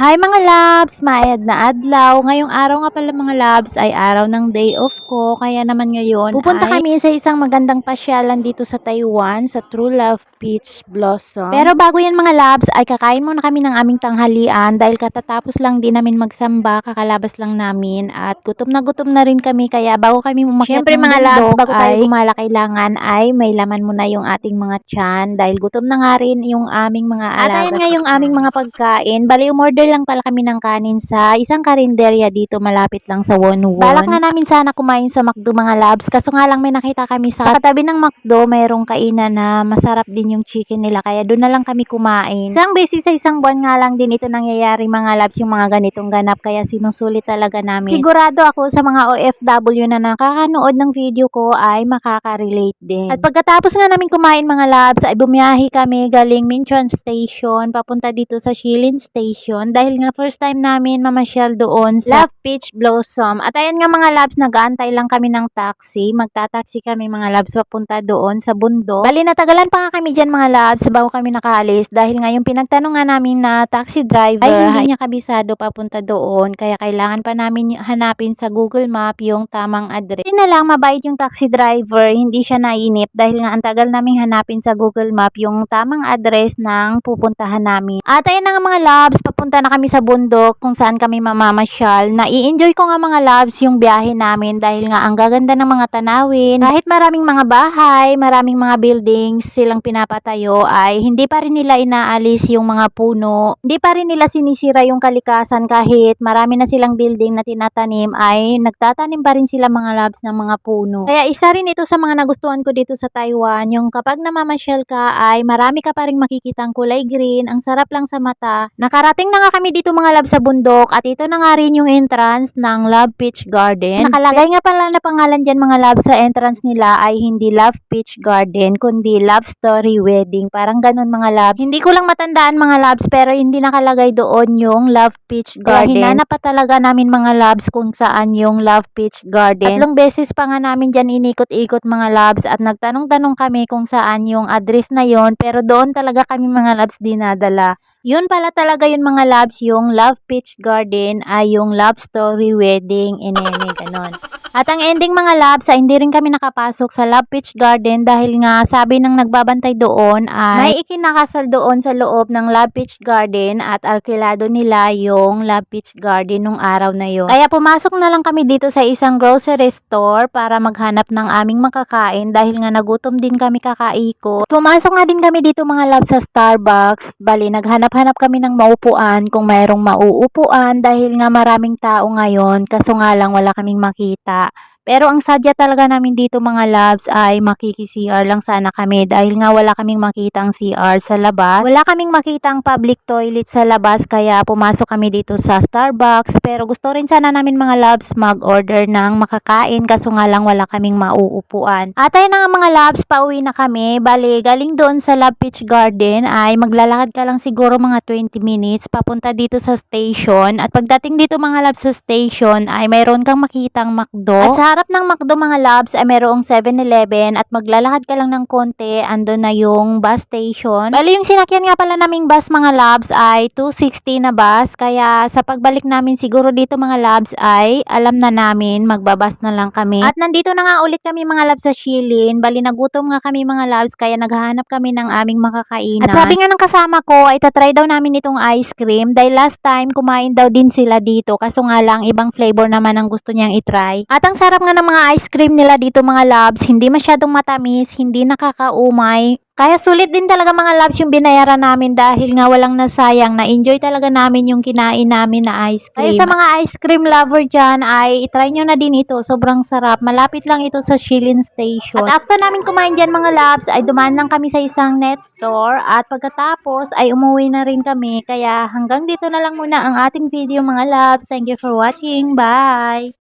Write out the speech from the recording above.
Hi mga labs! Maayad na adlaw. Ngayong araw nga pala mga labs ay araw ng day off ko. Kaya naman ngayon Pupunta ay kami sa isang magandang pasyalan dito sa Taiwan sa True Love Peach Blossom. Pero bago yan mga labs ay kakain muna kami ng aming tanghalian dahil katatapos lang din namin magsamba, kakalabas lang namin at gutom na gutom na rin kami kaya bago kami umakyat Syempre, ng mga labs, bago tayo ay gumala kailangan ay may laman muna yung ating mga tiyan dahil gutom na nga rin yung aming mga At alaga. ayan nga yung aming mga pagkain. Bali, umorder lang pala kami ng kanin sa isang karinderya dito malapit lang sa Wonwon. Balak nga namin sana kumain sa McDo mga labs. Kaso nga lang may nakita kami sa katabi ng McDo, mayroong kainan na masarap din yung chicken nila. Kaya doon na lang kami kumain. Isang beses sa isang buwan nga lang din ito nangyayari mga labs yung mga ganitong ganap. Kaya sinusulit talaga namin. Sigurado ako sa mga OFW na nakakanood ng video ko ay makaka-relate din. At pagkatapos nga namin kumain mga labs ay bumiyahi kami galing Minchuan Station papunta dito sa Shilin Station dahil nga first time namin mamasyal doon sa Love Peach Blossom. At ayan nga mga labs, nag-aantay lang kami ng taxi. Magta-taxi kami mga labs papunta doon sa bundok. Bali natagalan pa nga kami dyan mga labs bago kami nakaalis dahil nga yung pinagtanong nga namin na taxi driver ay hindi niya kabisado papunta doon kaya kailangan pa namin hanapin sa Google Map yung tamang address. Hindi na lang mabait yung taxi driver, hindi siya nainip dahil nga ang tagal naming hanapin sa Google Map yung tamang address ng pupuntahan namin. At ayun na nga mga labs, papunta na kami sa bundok kung saan kami mamamasyal. Nai-enjoy ko nga mga labs yung biyahe namin dahil nga ang gaganda ng mga tanawin. Kahit maraming mga bahay, maraming mga buildings silang pinapatayo ay hindi pa rin nila inaalis yung mga puno. Hindi pa rin nila sinisira yung kalikasan kahit marami na silang building na tinatanim ay nagtatanim pa rin sila mga labs ng mga puno. Kaya isa rin ito sa mga nagustuhan ko dito sa Taiwan, yung kapag namamasyal ka ay marami ka pa rin makikitang kulay green, ang sarap lang sa mata. Nakarating na nga kami dito mga labs sa bundok at ito na nga rin yung entrance ng Love Peach Garden. Nakalagay nga pala na pangalan dyan mga labs sa entrance nila ay hindi Love Peach Garden kundi Love Story Wedding. Parang ganun mga labs. Hindi ko lang matandaan mga labs pero hindi nakalagay doon yung Love Peach Garden. Kaya hinanap pa talaga namin mga labs kung saan yung Love Peach Garden. Tatlong beses pa nga namin dyan inikot-ikot mga labs at nagtanong-tanong kami kung saan yung address na yon pero doon talaga kami mga labs dinadala. Yun pala talaga yun mga labs, yung Love Peach Garden ay yung Love Story Wedding inene, ganon. At ang ending mga labs ay hindi rin kami nakapasok sa Love Peach Garden dahil nga sabi ng nagbabantay doon ay may ikinakasal doon sa loob ng Love Peach Garden at arkilado nila yung Love Peach Garden nung araw na yon. Kaya pumasok na lang kami dito sa isang grocery store para maghanap ng aming makakain dahil nga nagutom din kami kakaiko. Pumasok nga din kami dito mga labs sa Starbucks. Bali, naghanap-hanap kami ng maupuan kung mayroong mauupuan dahil nga maraming tao ngayon kaso nga lang wala kaming makita. え? Pero ang sadya talaga namin dito mga labs ay makiki-CR lang sana kami dahil nga wala kaming makitang CR sa labas. Wala kaming makitang public toilet sa labas kaya pumasok kami dito sa Starbucks. Pero gusto rin sana namin mga labs mag-order ng makakain kaso nga lang wala kaming mauupuan. At ayun nga mga labs, pauwi na kami. Bali, galing doon sa Love Peach Garden ay maglalakad ka lang siguro mga 20 minutes papunta dito sa station. At pagdating dito mga labs sa station ay mayroon kang makitang McDo. At sa harap ng McDo mga labs ay mayroong 7-Eleven at maglalakad ka lang ng konti, andun na yung bus station. Bali yung sinakyan nga pala naming bus mga labs ay 260 na bus. Kaya sa pagbalik namin siguro dito mga labs ay alam na namin magbabas na lang kami. At nandito na nga ulit kami mga labs sa Shilin. Bali nagutom nga kami mga labs kaya naghahanap kami ng aming makakainan. At sabi nga ng kasama ko ay tatry daw namin itong ice cream dahil last time kumain daw din sila dito kaso nga lang ibang flavor naman ang gusto niyang itry. At ang sarap nga ng mga ice cream nila dito mga labs, hindi masyadong matamis, hindi nakakaumay. Kaya sulit din talaga mga labs yung binayaran namin dahil nga walang nasayang. Na-enjoy talaga namin yung kinain namin na ice cream. Kaya sa mga ice cream lover dyan ay itry nyo na din ito. Sobrang sarap. Malapit lang ito sa Shilin Station. At after namin kumain dyan mga labs ay dumaan lang kami sa isang net store at pagkatapos ay umuwi na rin kami. Kaya hanggang dito na lang muna ang ating video mga labs. Thank you for watching. Bye!